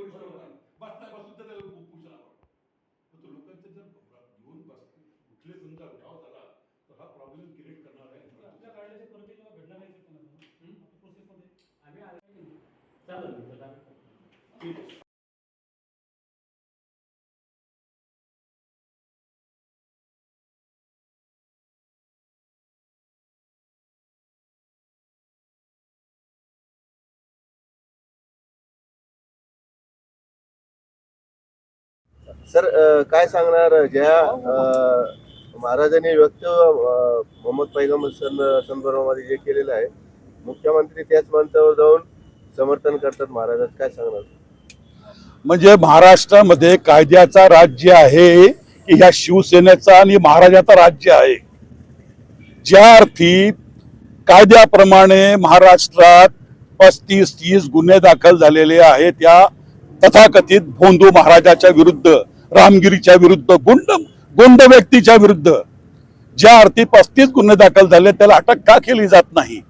लोकांना बसता बसून तर त्याला उपोषण आवडतं पण तो लोकांचं जर घेऊन बस कुठले समजा गाव झाला तर हा प्रॉब्लेम क्रिएट करणार आहे. आपल्या काढल्याचे परत जेव्हा घडणार नाही कोणाला प्रोसेसमध्ये आम्ही आले. चालेल सर काय सांगणार? ज्या महाराजांनी व्यक्त मोहम्मद पैगम सन संदर्भामध्ये जे केलेलं आहे मुख्यमंत्री त्याच मंचावर जाऊन समर्थन करतात महाराजात काय सांगणार? म्हणजे महाराष्ट्रामध्ये कायद्याचा राज्य आहे की ह्या शिवसेनेचा आणि महाराजाचा राज्य आहे. ज्या अर्थी कायद्याप्रमाणे महाराष्ट्रात पस्तीस तीस गुन्हे दाखल झालेले आहेत त्या तथाकथित भोंदू महाराजाच्या विरुद्ध. रामगिरीच्या विरुद्ध गुंड गुंड व्यक्तीच्या विरुद्ध. ज्या अर्थी पस्तीस गुन्हे दाखल झाले त्याला अटक का केली जात नाही?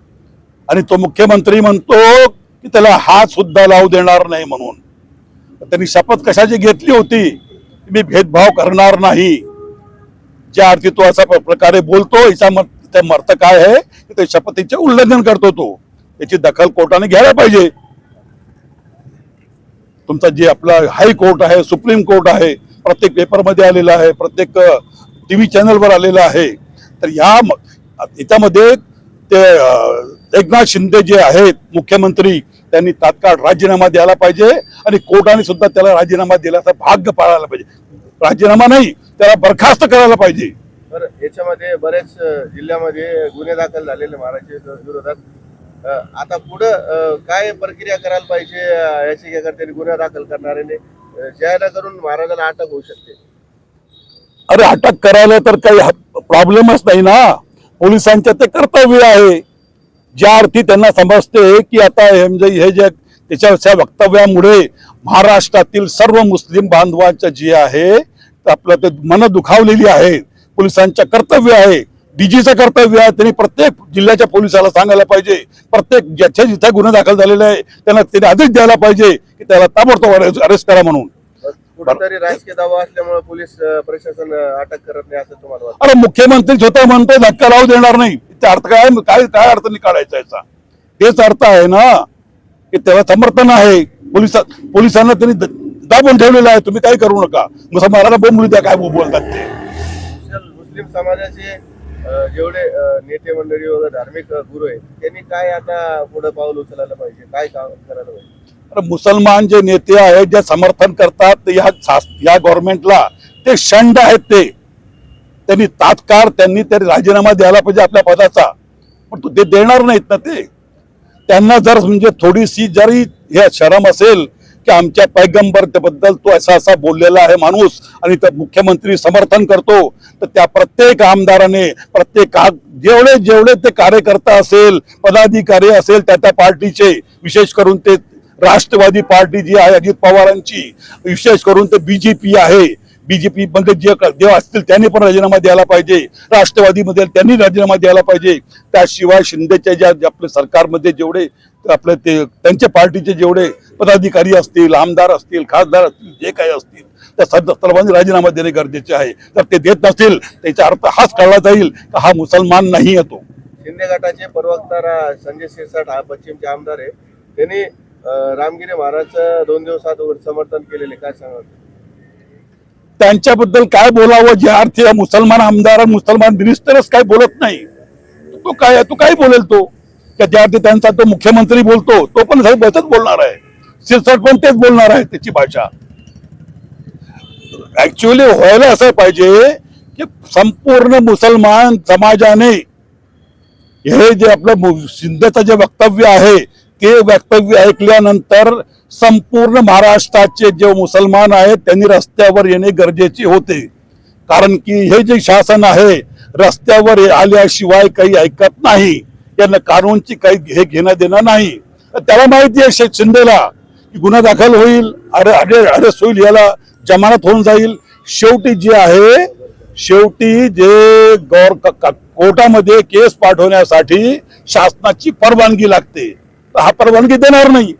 आणि तो मुख्यमंत्री म्हणतो की त्याला हात सुद्धा लावू देणार नाही म्हणून. त्यांनी शपथ कशाची घेतली होती? मी भेदभाव करणार नाही. ज्या अर्थी तो असा प्रकारे बोलतो याचा मत अर्थ काय आहे? की ते शपथीचे उल्लंघन करतो तो याची दखल कोर्टाने घ्यायला पाहिजे. तुमचा जे आपला हायकोर्ट आहे सुप्रीम कोर्ट आहे प्रत्येक पेपरमध्ये आलेला आहे प्रत्येक टीव्ही चॅनलवर आलेला आहे. तर या याच्यामध्ये ते एकनाथ शिंदे जे आहेत मुख्यमंत्री त्यांनी तात्काळ राजीनामा द्यायला पाहिजे आणि कोर्टाने सुद्धा त्याला राजीनामा दिल्याचा भाग्य पाळायला पाहिजे. राजीनामा नाही त्याला बरखास्त करायला पाहिजे. तर याच्यामध्ये बरेच जिल्ह्यामध्ये गुन्हे दाखल झालेले महाराष्ट्र विरोधात आता पुढं काय प्रक्रिया करायला पाहिजे अ, गुन्हा दाखल करणाऱ्याने? अ, करून महाराजाला अटक होऊ शकते. अरे अटक करायला तर काही प्रॉब्लेमच नाही ना. पोलिसांचं ते कर्तव्य आहे. ज्या अर्थी त्यांना समजते की आता हे म्हणजे हे जे त्याच्या वक्तव्यामुळे महाराष्ट्रातील सर्व मुस्लिम बांधवांचं जे आहे ते आपलं ते मन दुखावलेली आहे. पोलिसांचं कर्तव्य आहे. डीजीचं कर्तव्य आहे. त्यांनी प्रत्येक जिल्ह्याच्या पोलिसाला सांगायला पाहिजे. प्रत्येक ज्याच्या जिथे गुन्हे दाखल झालेले आहे त्यांना त्यांनी आदेश द्यायला पाहिजे की त्याला ताबडतोब अरेस्ट करा म्हणून. कुठेतरी राजकीय दावा असल्यामुळे पोलीस अ, प्रशासन अ, अटक करत नाही असं तुम्हाला वाटतं? अरे मुख्यमंत्री स्वतः म्हणतो धक्का लावू देणार नाही. त्याचा अर्थ काय काय काय अर्थ नाही काढायचा याचा? हेच अर्थ आहे ना की त्याला समर्थन आहे. पोलिसा पोलिसांना त्यांनी दाबून ठेवलेलं आहे. तुम्ही काही करू नका. मुसलमानाला बोंबलू द्या काय बोलतात ते? मुसल- मुस्लिम समाजाचे जेवढे नेते मंडळी वगैरे धार्मिक गुरु आहेत त्यांनी काय आता पुढे पाऊल उचलायला पाहिजे? काय काम करायला पाहिजे? मुसलमान जे नेते आहेत जे समर्थन करतात या या गव्हर्नमेंटला ते शंड आहेत ते. त्यांनी तात्काळ त्यांनी तरी राजीनामा द्यायला पाहिजे आपल्या पदाचा. पण तो ते देणार नाहीत ना ते. त्यांना जर म्हणजे थोडीशी जरी हे शरम असेल की आमच्या पैगंबरबद्दल तो असा असा बोललेला आहे माणूस आणि त्या मुख्यमंत्री समर्थन करतो तर त्या प्रत्येक आमदाराने प्रत्येक जेवढे जेवढे ते कार्यकर्ता असेल पदाधिकारी असेल त्या त्या पार्टीचे विशेष करून ते राष्ट्रवादी पार्टी जी आहे अजित पवारांची विशेष करून ते बीजेपी आहे बीजेपी मध्ये जे देव असतील त्यांनी पण राजीनामा द्यायला पाहिजे. राष्ट्रवादीमध्ये त्यांनी राजीनामा द्यायला पाहिजे. त्याशिवाय शिंदेच्या ज्या आपल्या सरकारमध्ये जेवढे आपले ते त्यांच्या पार्टीचे जेवढे पदाधिकारी असतील आमदार असतील खासदार असतील जे काही असतील त्या सर्वांनी राजीनामा देणे गरजेचे आहे. जर ते देत नसतील त्याचा अर्थ हाच कळला जाईल का हा मुसलमान नाही येतो शिंदे गटाचे प्रवक्ता संजय शिरसाट हा पश्चिमचे आमदार आहे. त्यांनी रामगिरी महाराजचं दोन दिवसात समर्थन केलेले काय सांगा त्यांच्याबद्दल काय बोलावं? जे अर्थी मुसलमान आमदार आणि मुसलमान मिनिस्टरच काय बोलत नाही. तो काय तो काय बोलेल तो? त्या ज्या अर्थी त्यांचा तो मुख्यमंत्री बोलतो तो पण साहेब बसच बोलणार आहे. शिरसट पण तेच बोलणार आहे त्याची भाषा. ऍक्च्युअली व्हायला असं पाहिजे की संपूर्ण मुसलमान समाजाने हे जे आपलं शिंदेचं जे वक्तव्य आहे ते वक्तव्य ऐकल्यानंतर संपूर्ण महाराष्ट्राचे जे मुसलमान आहेत त्यांनी रस्त्यावर येणे गरजेचे होते. कारण की हे जे शासन आहे रस्त्यावर आल्याशिवाय काही ऐकत नाही. यांना कानूनची काही हे घेणं देणं नाही. तर त्याला माहिती आहे शे- शिंदेला की गुन्हा दाखल होईल अरे अरे अरेस्ट होईल याला जमानत होऊन जाईल. शेवटी जे आहे शेवटी जे गौर कोर्टामध्ये केस पाठवण्यासाठी शासनाची परवानगी लागते. हा परवानगी देणार नाही.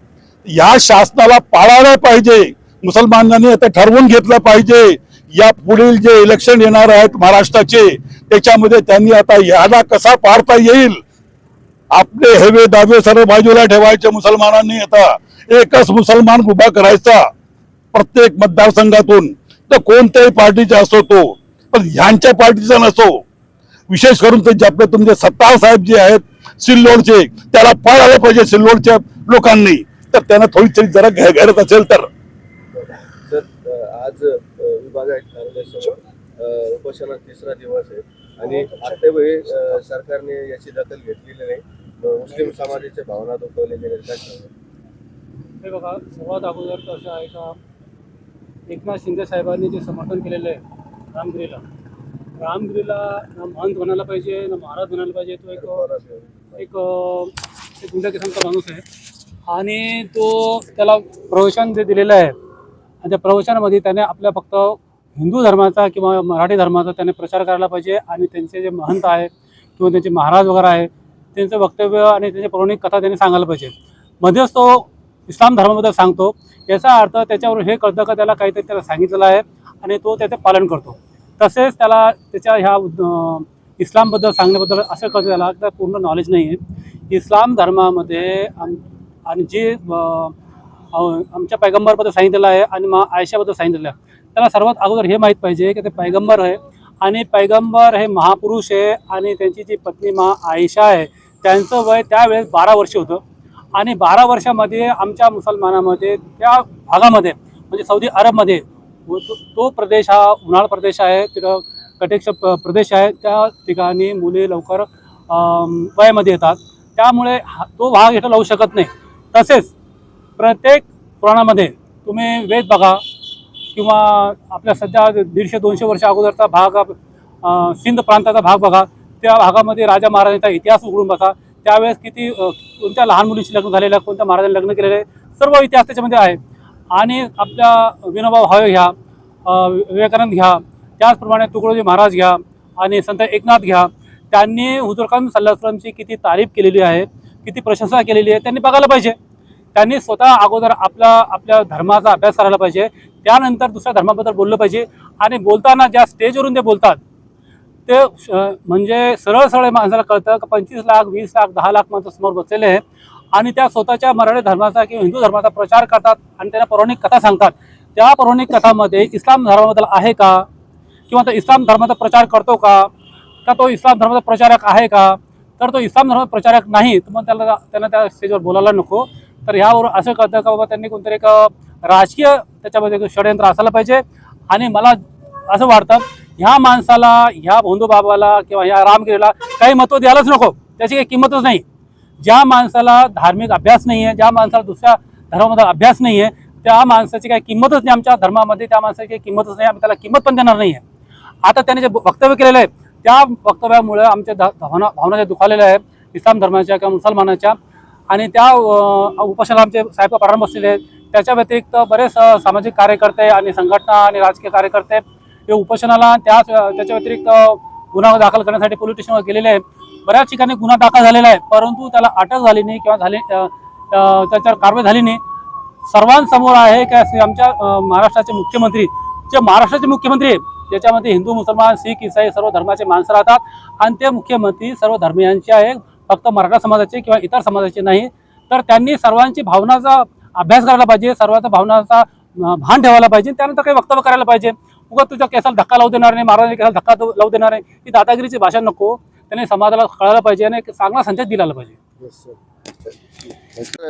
या शासनाला पाळायला पाहिजे. मुसलमानांनी आता ठरवून घेतलं पाहिजे. या पुढील जे इलेक्शन येणार आहेत महाराष्ट्राचे त्याच्यामध्ये त्यांनी आता ह्याला कसा पाडता येईल? आपले हेवे दावे सर्व बाजूला ठेवायचे मुसलमानांनी आता. एकच मुसलमान उभा करायचा प्रत्येक मतदारसंघातून. तर कोणत्याही पार्टीचा असो तो. पण ह्यांच्या पार्टीचा नसो. विशेष करून ते जे आपले तुमचे सत्तार साहेब जे आहेत सिल्लोडचे त्याला पळायला पाहिजे सिल्लोडच्या लोकांनी. तर त्यांना थोडी तरी जरा घे- गैरत असेल तर. आज विभाग उपोषणात तिसरा दिवस आहे. आणि अ, सरकारने याची दखल घेतलेली नाही. मुस्लिम समाजाच्या भावना काय सांगाल? हे बघा सर्वात अगोदर तर असं आहे का एकनाथ शिंदे साहेबांनी जे समर्थन केलेलं आहे रामगिरीला रामगिरीला ना महंत म्हणायला पाहिजे ना महाराज म्हणायला पाहिजे तो एक एक एक गुंडा माणूस आहे. आणि तो त्याला प्रवचन जे दिलेलं आहे आणि त्या प्रवचनामध्ये त्याने आपल्या फक्त हिंदू धर्माचा किंवा मराठी धर्माचा त्याने प्रचार करायला पाहिजे आणि त्यांचे जे महंत आहे किंवा त्यांचे महाराज वगैरे आहे त्यांचं वक्तव्य आणि त्यांची पौराणिक कथा त्यांनी सांगायला पाहिजे. मध्येच तो इस्लाम धर्माबद्दल सांगतो. याचा अर्थ त्याच्यावरून हे कळतं का त्याला काहीतरी त्याला सांगितलेलं आहे आणि तो त्याचे पालन करतो. तसेच त्याला त्याच्या ह्या इस्लामबद्दल सांगण्याबद्दल असं कसं त्याला तर पूर्ण नॉलेज नाही आहे इस्लाम धर्मामध्ये आम आणि जे आमच्या पैगंबरबद्दल सांगितलेलं आहे आणि मा आयशाबद्दल सांगितलेलं आहे त्याला सर्वात अगोदर हे माहीत पाहिजे की ते पैगंबर आहे. आणि पैगंबर हे महापुरुष आहे आणि त्यांची जी पत्नी मा आयशा आहे त्यांचं वय त्यावेळेस बारा वर्ष होतं. आणि बारा वर्षामध्ये आमच्या मुसलमानामध्ये त्या भागामध्ये म्हणजे सौदी अरबमध्ये तो तो प्रदेश हा उन्हाळ प्रदेश आहे तिथं कटेक्ष प- प्रदेश आहे त्या ठिकाणी मुले लवकर वयामध्ये येतात. त्यामुळे हा तो भाग इथं लावू शकत नाही. तसेच प्रत्येक पुराणामध्ये तुम्ही वेद बघा किंवा आपल्या सध्या दीडशे दोनशे वर्ष अगोदरचा भाग सिंध प्रांताचा भाग बघा त्या भागामध्ये राजा महाराजांचा इतिहास उघडून बघा. त्यावेळेस किती कोणत्या लहान मुलीशी लग्न झालेलं आहे कोणत्या महाराजांनी लग्न केलेलं आहे सर्व इतिहास त्याच्यामध्ये आहे. आणि आपल्या विनोबा भावे घ्या विवेकानंद घ्या त्याचप्रमाणे तुकडोजी महाराज घ्या आणि संत एकनाथ घ्या त्यांनी हुजूर खान किती तारीफ केलेली आहे किती प्रशंसा केलेली आहे त्यांनी बघायला पाहिजे. त्यांनी स्वतः अगोदर आपला आपल्या धर्माचा अभ्यास करायला पाहिजे त्यानंतर दुसऱ्या धर्माबद्दल बोललं पाहिजे आणि बोलताना ज्या स्टेजवरून ते बोलतात ते म्हणजे सरळ सरळ माणसाला कळतं की पंचवीस लाख वीस लाख दहा लाख माणसं समोर बसलेले आहे आणि त्या स्वतःच्या मराठी धर्माचा किंवा हिंदू धर्माचा प्रचार करतात आणि त्यांना पौराणिक कथा सांगतात. त्या पौराणिक कथामध्ये इस्लाम धर्माबद्दल आहे का? किंवा तो इस्लाम धर्माचा प्रचार करतो का? का तो इस्लाम धर्माचा प्रचारक आहे का? तर तो इस्लाम धर्माचा प्रचारक नाही तर मग त्याला त्यांना त्या स्टेजवर बोलायला नको. तर ह्यावर असं कळतं का बाबा त्यांनी कोणतरी एक राजकीय त्याच्यामध्ये एक षडयंत्र असायला पाहिजे? आणि मला असं वाटतं ह्या माणसाला ह्या भोंदू बाबाला किंवा ह्या रामगिरीला काही महत्त्व द्यायलाच नको. त्याची काही किंमतच नाही. ज्या माणसाला धार्मिक अभ्यास नाही आहे ज्या माणसाला दुसऱ्या धर्मामध्ये अभ्यास नाही आहे त्या माणसाची काही किंमतच नाही आमच्या धर्मामध्ये त्या माणसाची काही किंमतच नाही आम्ही त्याला किंमत पण देणार नाही आहे. आता त्याने जे वक्तव्य केलेलं आहे त्या वक्तव्यामुळे आमच्या भावना भावना ज्या दुखावलेल्या आहे इस्लाम धर्माच्या किंवा मुसलमानाच्या आणि त्या अ, आमचे साहेब प्रारंभ बसलेले आहेत त्याच्या व्यतिरिक्त बरेच सामाजिक कार्यकर्ते आणि संघटना आणि राजकीय कार्यकर्ते हे उपोषणाला त्याच त्याच्या व्यतिरिक्त गुन्हा दाखल करण्यासाठी पोलीस स्टेशनवर गेलेले आहे बऱ्याच ठिकाणी गुन्हा दाखल झालेला आहे परंतु त्याला अटक झाली नाही किंवा झाली त्याच्यावर कारवाई झाली नाही. सर्वांसमोर आहे की आमच्या महाराष्ट्राचे मुख्यमंत्री जे महाराष्ट्राचे मुख्यमंत्री आहे ज्याच्यामध्ये हिंदू मुसलमान शीख इसाई सर्व धर्माचे माणसं राहतात आणि ते मुख्यमंत्री सर्व धर्मियांचे आहे फक्त मराठा समाजाचे किंवा इतर समाजाचे नाही. तर त्यांनी सर्वांची भावनाचा अभ्यास करायला पाहिजे सर्वांचा भावनाचा भान ठेवायला पाहिजे त्यानंतर काही वक्तव्य करायला पाहिजे. उगा तुझ्या केसाला धक्का लावू देणार नाही महाराजांच्या केसाला धक्का लावू देणार नाही ही दादागिरीची भाषा नको. त्याने समाजाला कळायला पाहिजे आणि एक चांगला संदेश दिला पाहिजे.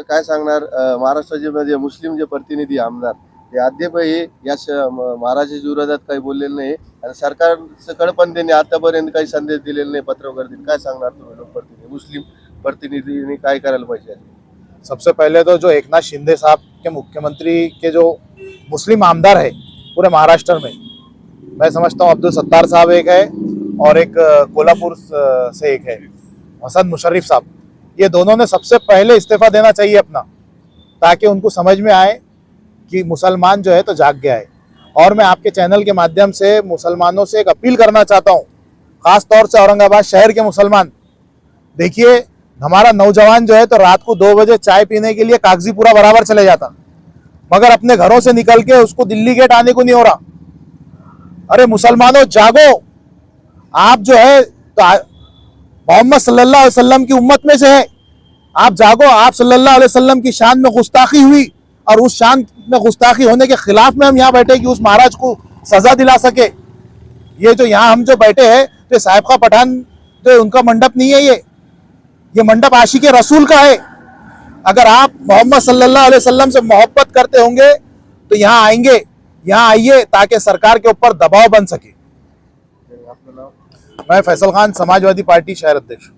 काय सांगणार महाराष्ट्राचे म्हणजे मुस्लिम जे प्रतिनिधी आमदार ते अद्यापही या महाराजाच्या विरोधात काही बोललेले नाही आणि सरकारकडे पण त्यांनी आतापर्यंत काही संदेश दिलेले नाही पत्रकार काय सांगणार तुम्ही लोकप्रतिनिधी मुस्लिम प्रतिनिधींनी काय करायला पाहिजे? सबसे पहले तो जो एकनाथ शिंदे साहब के मुख्यमंत्री के जो मुस्लिम आमदार है पूरे महाराष्ट्र में मैं समझता हूँ अब्दुल सत्तार साहब एक है और एक कोल्हापुर से एक है हसन मुशर्रफ साहब। ये दोनों ने सबसे पहले इस्तीफा देना चाहिए अपना, ताकि उनको समझ में आए कि मुसलमान जो है तो जाग गया है। और मैं आपके चैनल के माध्यम से मुसलमानों से एक अपील करना चाहता हूँ, खास तौर से औरंगाबाद शहर के मुसलमान। देखिए, हमारा नौजवान जो है तो रात को दो बजे चाय पीने के लिए कागज़ी पूरा बराबर चले जाता, मगर अपने घरों से निकल के उसको दिल्ली गेट आने को नहीं हो रहा। अरे मुसलमानों, जागो! आप जो है तो मोहम्मद सल्लल्लाहु अलैहि वसल्लम की उम्मत में से है। आप जागो आप सल्लल्लाहु अलैहि वसल्लम की शान में गुस्ताखी हुई और उस शान में गुस्ताखी होने के खिलाफ में हम यहाँ बैठे कि उस महाराज को सजा दिला सके। ये जो यहाँ हम जो बैठे हैं तो साहिब का पठान जो है, उनका मंडप नहीं है ये। ये मंडप आशिक रसूल का है। अगर आप मोहम्मद सल्लल्लाहु अलैहि वसल्लम से मोहब्बत करते होंगे तो यहाँ आएँगे यहाँ आइए ताकि सरकार के ऊपर दबाव बन सके। मैं फैसल खान समाजवादी पार्टी शहर अध्यक्ष।